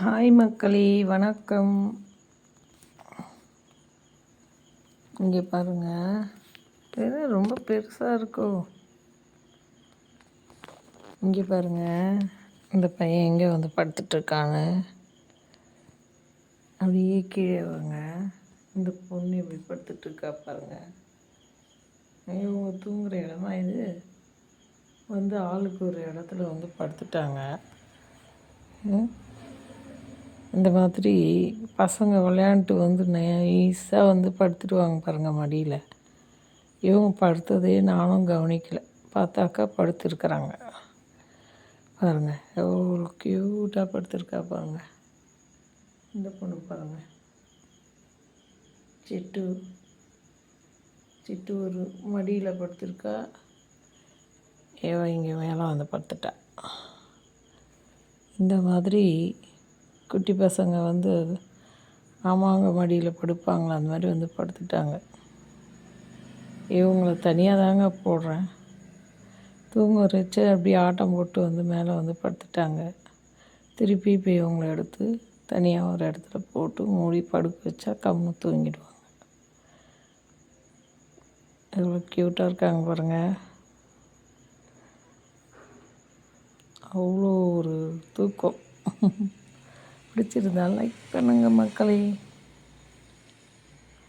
Hi மக்களே வணக்கம். இங்கே பாருங்கள் இது ரொம்ப பெருசாக இருக்கோ. இங்கே பாருங்கள் இந்த பையன் எங்கே வந்து படுத்துட்டு அப்படியே கீழே வாங்க. இந்த பொண்ணு இப்படி படுத்துட்ருக்கா இருக்கா பாருங்க. இவங்க தூங்குற இடமா இது? வந்து ஆளுக்கு ஒரு இடத்துல வந்து படுத்துட்டாங்க. ம். இந்த மாதிரி பசங்க விளையாண்டுட்டு வந்து நைஸாக வந்து படுத்துடுவாங்க பாருங்கள் மடியில். இவங்க படுத்ததே நானும் கவனிக்கலை. பார்த்தாக்கா படுத்துருக்குறாங்க. பாருங்கள் எவ்வளோ க்யூட்டாக படுத்துருக்கா பாருங்கள் இந்த பொண்ணு பாருங்கள் சிட்டு சிட்டு ஒரு மடியில் படுத்துருக்கா. ஏவ இங்கே மேலே வந்து படுத்துட்டா. இந்த மாதிரி குட்டி பசங்க வந்து ஆமாங்க மடியில் படுப்பாங்களா? அந்த மாதிரி வந்து படுத்துட்டாங்க. இவங்கள தனியாக தாங்க போடுறேன். தூங்க வச்சு அப்படியே ஆட்டம் போட்டு வந்து மேலே வந்து படுத்துட்டாங்க. திருப்பி இப்போ இவங்கள எடுத்து தனியாக ஒரு இடத்துல போட்டு மூடி படுக்க வச்சா கம்மு தூங்கிடுவாங்க. எவ்வளோ க்யூட்டாக இருக்காங்க பாருங்கள் அவ்வளோ ஒரு தூக்கம். பிடிச்சிருந்தால் லைக் பண்ணுங்கள் மக்களே.